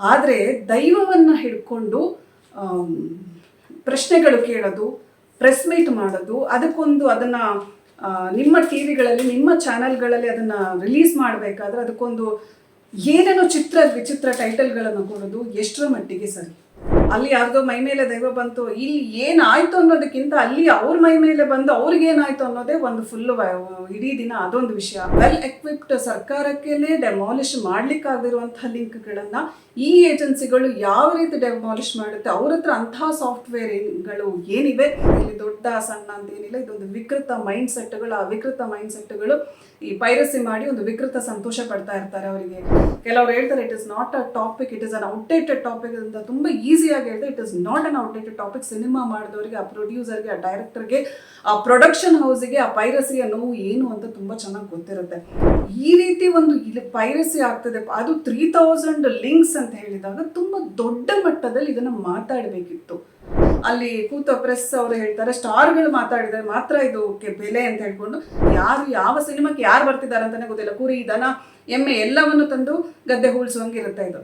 ಆದರೆ ದೈವವನ್ನು ಹಿಡ್ಕೊಂಡು ಪ್ರಶ್ನೆಗಳು ಕೇಳೋದು ಪ್ರೆಸ್ ಮೀಟ್ ಮಾಡೋದು, ಅದಕ್ಕೊಂದು ಅದನ್ನು ನಿಮ್ಮ ಟಿ ವಿಗಳಲ್ಲಿ, ನಿಮ್ಮ ಚಾನೆಲ್ಗಳಲ್ಲಿ ಅದನ್ನು ರಿಲೀಸ್ ಮಾಡಬೇಕಾದ್ರೆ ಅದಕ್ಕೊಂದು ಏನೇನೋ ಚಿತ್ರ, ವಿಚಿತ್ರ ಟೈಟಲ್ಗಳನ್ನು ಕೊಡೋದು ಎಷ್ಟರ ಮಟ್ಟಿಗೆ ಸರಿ. ಅಲ್ಲಿ ಯಾರ್ದೋ ಮೈ ಮೇಲೆ ದೈವ ಬಂತು. ಇಲ್ಲಿ ಏನಾಯ್ತು ಅನ್ನೋದಕ್ಕಿಂತ ಅಲ್ಲಿ ಅವ್ರ ಮೈ ಮೇಲೆ ಬಂದು ಅವ್ರಿಗೆ ಏನಾಯ್ತು ಅನ್ನೋದೇ ಒಂದು ಫುಲ್ ಇಡೀ ದಿನ ಅದೊಂದು ವಿಷಯ. ವೆಲ್ ಎಕ್ವಿಪ್ಡ್ ಸರ್ಕಾರಕ್ಕೆ ಡೆಮಾಲಿಷ್ ಮಾಡ್ಲಿಕ್ಕಾಗಿರುವಂತಹ ಲಿಂಕ್ಗಳನ್ನ ಈ ಏಜೆನ್ಸಿಗಳು ಯಾವ ರೀತಿ ಡೆಮಾಲಿಷ್ ಮಾಡುತ್ತೆ, ಅವ್ರ ಹತ್ರ ಅಂತಹ ಸಾಫ್ಟ್ವೇರ್ಗಳು ಏನಿವೆ? ಇಲ್ಲಿ ದೊಡ್ಡ, ಸಣ್ಣ ಅಂತ ಏನಿಲ್ಲ, ಇದೊಂದು ವಿಕೃತ ಮೈಂಡ್ ಸೆಟ್ಗಳು ಆ ವಿಕೃತ ಮೈಂಡ್ ಸೆಟ್ಗಳು ಈ ಪೈರಸಿ ಮಾಡಿ ಒಂದು ವಿಕೃತ ಸಂತೋಷ ಪಡ್ತಾ ಇರ್ತಾರೆ ಅವರಿಗೆ. ಕೆಲವರು ಹೇಳ್ತಾರೆ it is not a topic it is an outdated topic ಅಂತ ತುಂಬ ಈಸಿಯಾಗಿ ಹೇಳಿದೆ it is not an outdated topic cinema ಮಾಡಿದವರಿಗೆ, ಆ ಪ್ರೊಡ್ಯೂಸರ್ಗೆ ಆ ಡೈರೆಕ್ಟರ್ಗೆ ಆ ಪ್ರೊಡಕ್ಷನ್ ಹೌಸಿಗೆ ಆ ಪೈರಸಿಯ ನೋವು ಏನು ಅಂತ ತುಂಬ ಚೆನ್ನಾಗಿ ಗೊತ್ತಿರುತ್ತೆ. ಈ ರೀತಿ ಒಂದು ಇಲ್ಲಿ ಪೈರಸಿ ಆಗ್ತದೆ. ಅದು ತ್ರೀ ತೌಸಂಡ್ ಲಿಂಕ್ಸ್ ಅಂತ ಹೇಳಿದಾಗ ತುಂಬ ದೊಡ್ಡ ಮಟ್ಟದಲ್ಲಿ ಇದನ್ನು ಮಾತಾಡಬೇಕಿತ್ತು. ಅಲ್ಲಿ ಕೂತ ಪ್ರೆಸ್ ಅವರು ಹೇಳ್ತಾರೆ ಸ್ಟಾರ್ಗಳು ಮಾತಾಡಿದರೆ ಮಾತ್ರ ಇದು ಬೆಲೆ ಅಂತ ಹೇಳ್ಕೊಂಡು ಯಾರು, ಯಾವ ಸಿನಿಮಾಕ್ಕೆ ಯಾರು ಬರ್ತಿದ್ದಾರೆ ಅಂತಾನೆ ಗೊತ್ತಿಲ್ಲ. ಕುರಿ, ದನ, ಎಮ್ಮೆ ಎಲ್ಲವನ್ನು ತಂದು ಗದ್ದೆ ಹೂಳ್ಸುವಂಗಿರುತ್ತೆ ಇದು.